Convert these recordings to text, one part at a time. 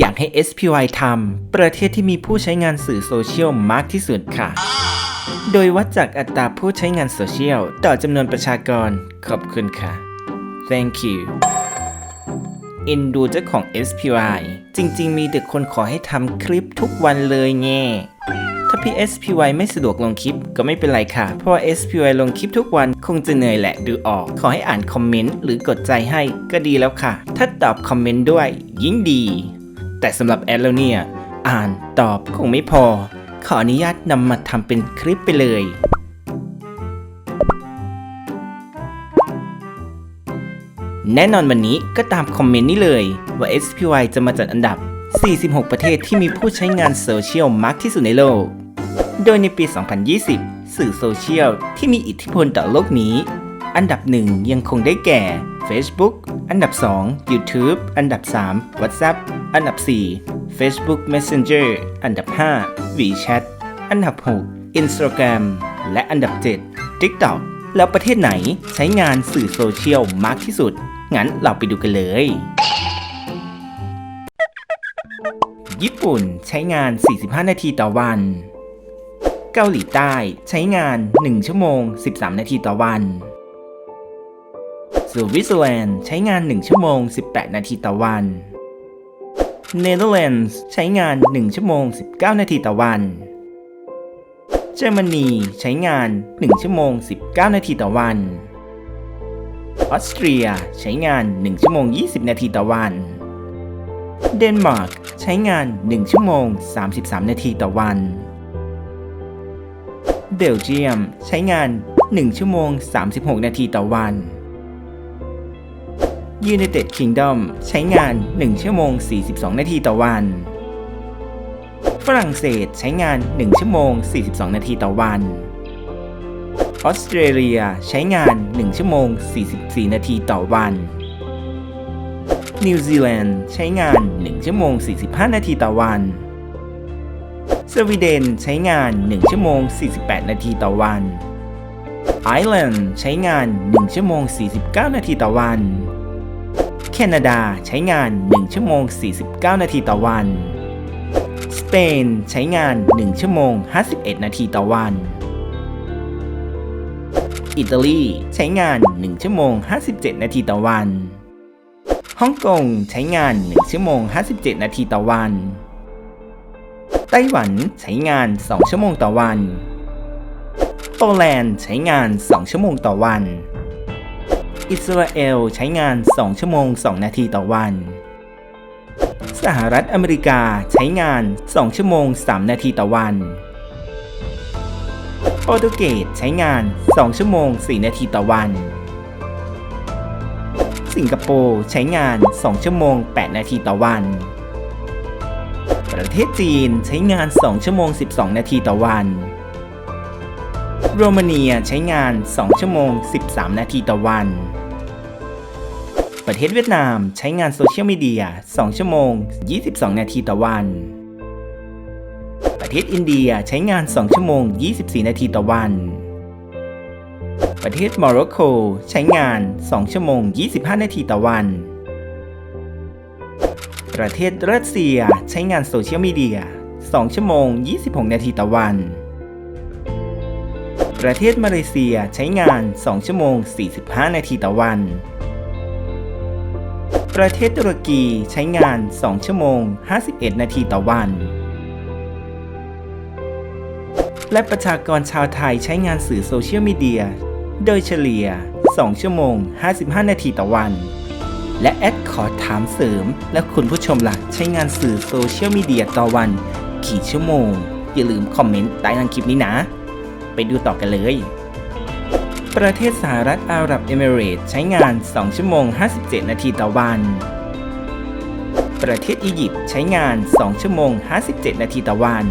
อยากให้ SPY ทำประเทศที่มีผู้ใช้งานสื่อโซเชียลมากที่สุดค่ะ โดยวัดจากอัตราผู้ใช้งานโซเชียลต่อจำนวนประชากร ขอบคุณค่ะ thank you เอ็นดูเจ้าของ SPY จริง ๆ มีแต่คนขอให้ทำคลิปทุกวันเลยแง่ถ้าพี่ SPY ไม่สะดวกลงคลิปก็ไม่เป็นไรค่ะ เพราะว่า SPY ลงคลิปทุกวันคงจะเหนื่อยแหละดูออก ขอให้อ่านคอมเมนต์หรือกดใจให้ก็ดีแล้วค่ะ ถ้าตอบคอมเมนต์ด้วยยิ่งดี แต่สำหรับแอดแล้วเนี่ย อ่านตอบคงไม่พอ ขออนุญาตนำมาทำเป็นคลิปไปเลยแน่นอนวันนี้ก็ตามคอมเมนต์นี้เลย ว่า SPY จะมาจัดอันดับ 46 ประเทศที่มีผู้ใช้งานโซเชียลมากที่สุดในโลก โดยในปี 2020 สื่อโซเชียลที่มีอิทธิพลต่อโลกนี้ อันดับหนึ่งยังคงได้แก่ Facebook อันดับ 2 YouTube อันดับ 3 WhatsApp อันดับ 4 Facebook Messenger อันดับ 5 WeChat อันดับ 6 Instagram และอันดับ 7 TikTok แล้วประเทศไหนใช้งานสื่อโซเชียลมากที่สุด งั้นเราไปดูกันเลย ญี่ปุ่นใช้งาน 45 นาทีต่อวัน เกาหลีใต้ใช้งาน 1 ชั่วโมง 13 นาทีต่อวัน สวิตเซอร์แลนด์ใช้งาน 1 ชั่วโมง 18 นาทีต่อวันเนเธอร์แลนด์ใช้งาน 1 ชั่วโมง 19 นาทีต่อวัน เยอรมนีใช้งาน 1 ชั่วโมง 19 นาทีต่อวัน ออสเตรียใช้งาน 1 ชั่วโมง 20 นาทีต่อวัน เดนมาร์กใช้งาน 1 ชั่วโมง 33 นาทีต่อวัน เบลเยียมใช้งาน 1 ชั่วโมง 36 นาทีต่อวัน United Kingdom ใช้งาน 1 ชั่วโมง 42 นาทีต่อวัน ฝรั่งเศสใช้งาน 1 ชั่วโมง 42 นาทีต่อวัน ออสเตรเลียใช้งาน 1 ชั่วโมง 44 นาทีต่อวัน นิวซีแลนด์ใช้งาน 1 ชั่วโมง 45 นาทีต่อวัน สวีเดนใช้งาน 1 ชั่วโมง 48 นาทีต่อวันไอร์แลนด์ใช้งาน 1 ชั่วโมง 49 นาทีต่อวัน นาดาใช้งาน 1 ชั่วโมง 49 นาทีต่อวัน สเปนใช้งาน 1 ชั่วโมง 51 นาทีต่อวัน อิตาลีใช้งาน 1 ชั่วโมง 57 นาทีต่อวัน ฮ่องกงใช้งาน 1 ชั่วโมง 57 นาทีต่อวัน ไต้หวันใช้งาน 2 ชั่วโมงต่อวัน โปแลนด์ใช้งาน 2 ชั่วโมงต่อวัน อิสราเอลใช้งาน 2 ชั่วโมง 2 นาทีต่อวัน สหรัฐอเมริกาใช้งาน 2 ชั่วโมง 3 นาทีต่อวันโปรตุเกสใช้งาน 2 ชั่วโมง 4 นาทีต่อวัน สิงคโปร์ใช้งาน 2 ชั่วโมง 8 นาทีต่อวัน ประเทศจีนใช้งาน 2 ชั่วโมง 12 นาทีต่อวัน โรมาเนียใช้งาน 2 ชั่วโมง 13 นาทีต่อวัน ประเทศเวียดนามใช้งานโซเชียลมีเดีย 2 ชั่วโมง 22 นาทีต่อวัน ประเทศอินเดียใช้งาน 2 ชั่วโมง 24 นาทีต่อวัน ประเทศโมร็อกโกใช้งาน 2 ชั่วโมง 25 นาทีต่อวัน ประเทศรัสเซียใช้งานโซเชียลมีเดีย 2 ชั่วโมง 26 นาทีต่อวัน ประเทศมาเลเซียใช้งาน 2 ชั่วโมง 45 นาทีต่อวัน ประเทศตุรกีใช้งาน 2 ชั่วโมง 51 นาทีต่อวัน และประชากรชาวไทยใช้งานสื่อโซเชียลมีเดีย โดยเฉลี่ย 2 ชั่วโมง 55 นาทีต่อวัน และแอดขอถามเสริม และคุณผู้ชมล่ะใช้งานสื่อโซเชียลมีเดียต่อวัน กี่ชั่วโมง อย่าลืมคอมเมนต์ใต้ล่างคลิปนี้นะ ไปดูต่อกันเลย ประเทศสหรัฐอาหรับเอมิเรตใช้งาน 2 ชั่วโมง 57 นาทีต่อวัน ประเทศอียิปต์ใช้งาน 2 ชั่วโมง 57 นาทีต่อวัน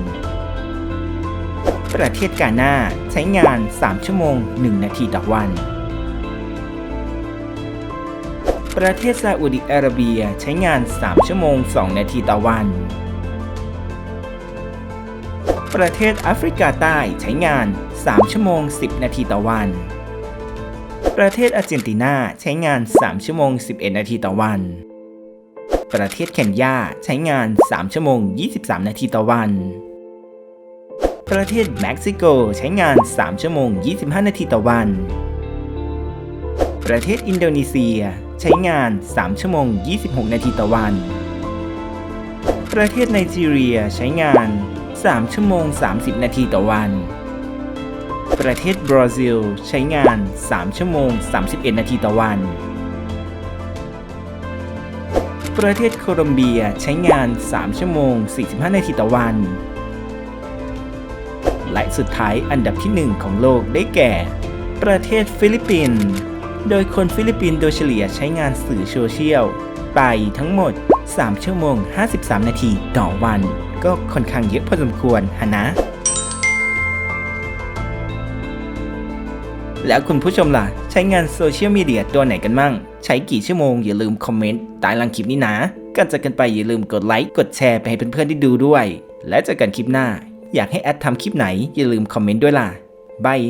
ประเทศกาหน้าใช้งาน 3 ชั่วโมง 1 นาทีต่อวัน ประเทศซาอุดิอาระเบียใช้งาน 3 ชั่วโมง 2 นาทีต่อวัน ประเทศแอฟริกาใต้ใช้งาน 3 ชั่วโมง 10 นาทีต่อวัน ประเทศอาร์เจนตินาใช้งาน 3 ชั่วโมง 11 นาทีต่อวัน ประเทศเคนยาใช้งาน 3 ชั่วโมง 23 นาทีต่อวัน ประเทศเม็กซิโกใช้งาน 3 ชั่วโมง 25 นาทีต่อวัน ประเทศอินโดนีเซียใช้งาน 3 ชั่วโมง 26 นาทีต่อวัน ประเทศไนจีเรียใช้งาน 3 ชั่วโมง 30 นาทีต่อวัน ประเทศบราซิล ใช้งาน 3 ชั่วโมง 31 นาทีต่อวัน ประเทศโคลอมเบียใช้งาน 3 ชั่วโมง 45 นาทีต่อวัน และสุดท้ายอันดับที่ 1 ของโลกได้แก่ ประเทศฟิลิปปินส์โดยคนฟิลิปปินส์โดยเฉลี่ยใช้งานสื่อโซเชียลไปทั้งหมด 3 ชั่วโมง 53 นาทีต่อวัน ก็ค่อนข้างเยอะพอสมควรฮะนะ แล้วคุณผู้ชมล่ะ ใช้งานโซเชียลมีเดียตัวไหนกันมั่ง ใช้กี่ชั่วโมง อย่าลืมคอมเมนต์ใต้ลังคลิปนี้นะก่อนจากกันไปอย่าลืมกดไลค์กดแชร์ไปให้เพื่อนๆได้ดูด้วย และเจอกันคลิปหน้า อยากให้แอดทำคลิปไหนอย่าลืมคอมเมนต์ด้วยล่ะบาย